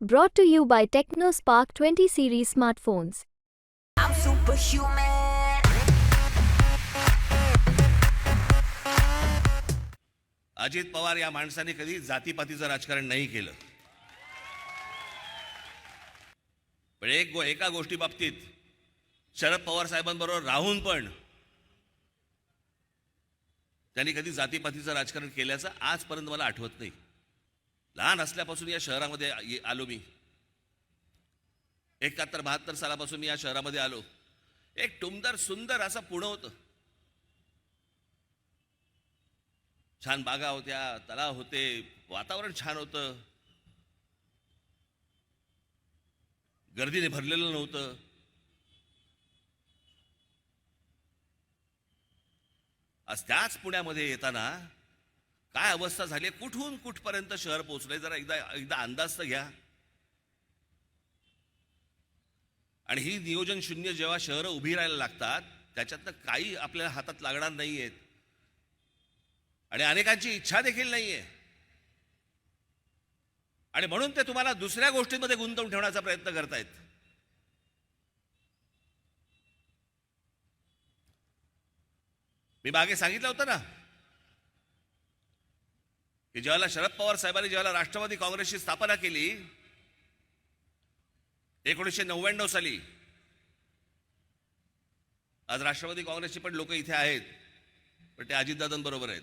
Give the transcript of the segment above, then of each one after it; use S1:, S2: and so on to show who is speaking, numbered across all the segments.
S1: Brought to you by TechnoSpark 20 series smartphones.
S2: I'm superhuman.
S3: Ajit Pawar या माणसाने कधी जातीपातीचं राजकारण नाही केलं पण एक गो एका गोष्टी बाबतीत शरद पवार साहेबांबरोबर राहून पण त्यांनी कधी जातीपातीचं राजकारण केल्याचं आजपर्यंत मला आठवत नाही लहान असल्यापासून या शहरामध्ये आलो मी. एकाहत्तर बहात्तर सालापासून मी या शहरामध्ये आलो. एक टुमदार सुंदर असं पुणं होतं. छान बागा होत्या तलाव होते वातावरण छान होतं. गर्दीने भरलेलं नव्हतं. आज त्याच पुण्यामध्ये येताना काय अवस्था झाली? कुठून कुठपर्यंत शहर पोहोचलंय? जरा एकदा एकदा अंदाज तर घ्या. आणि ही नियोजन शून्य जेव्हा शहरं उभी राहायला लागतात त्याच्यातनं काही आपल्या हातात लागणार नाही आहेत आणि अनेकांची इच्छा देखील नाहीये. आणि म्हणून ते तुम्हाला दुसऱ्या गोष्टींमध्ये गुंतवून ठेवण्याचा प्रयत्न करतायत. मी मागे सांगितलं होतं ना की ज्यावेळेला शरद पवार साहेबांनी ज्यावेळेला राष्ट्रवादी काँग्रेसची स्थापना केली एकोणीसशे नव्याण्णव साली आज राष्ट्रवादी काँग्रेसची पण लोक इथे आहेत पण ते अजितदादांबरोबर आहेत.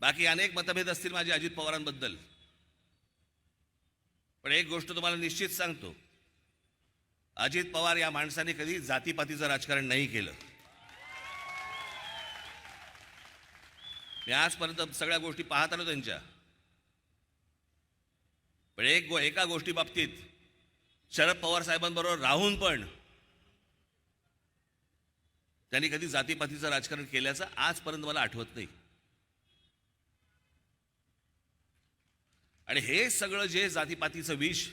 S3: बाकी अनेक मतभेद असतील माझे अजित पवारांबद्दल. पण एक गोष्ट तुम्हाला निश्चित सांगतो अजित पवार या माणसाने कधी जातीपातीचं राजकारण नाही केलं. मी आजपर्यंत सगळ्या गोष्टी पाहत आलो त्यांच्या. पण एक गो एका गोष्टी बाबतीत शरद पवार साहेबांबरोबर राहून पण त्यांनी कधी जातीपातीचं राजकारण केल्याचं आजपर्यंत मला आठवत नाही. आणि हे सगळं जे जातीपातीचं विष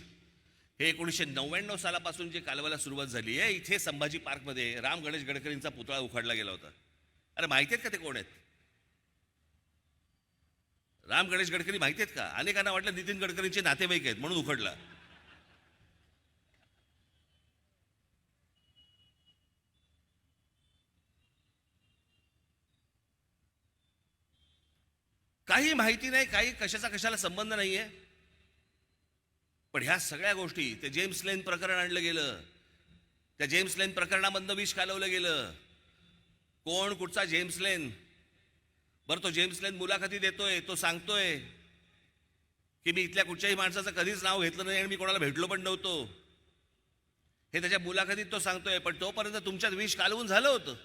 S3: हे एकोणीसशे नव्याण्णव सालापासून जे कालवाला सुरुवात झाली आहे इथे संभाजी पार्कमध्ये राम गणेश गडकरींचा पुतळा उखाडला गेला होता. अरे माहिती आहेत का ते कोण आहेत? राम गणेश गडकरी माहिती आहेत का? अनेकांना वाटलं नितीन गडकरींचे नातेवाईक आहेत म्हणून उखडला. काही माहिती नाही काही कशाचा कशाला संबंध नाहीये. पण ह्या सगळ्या गोष्टी ते जेम्स लेन प्रकरण आणलं गेलं. त्या जेम्स लेन प्रकरणामधनं विष कालवलं गेलं. कोण कुठचा जेम्स लेन? बरं तो जेम्स लेन मुलाखती देतोय तो सांगतोय की मी इथल्या कुठच्याही माणसाचं कधीच नाव घेतलं नाही आणि मी कोणाला भेटलो पण नव्हतो. हे त्याच्या मुलाखतीत तो सांगतोय पण तोपर्यंत तुमच्यात विष कालवून झालं होतं.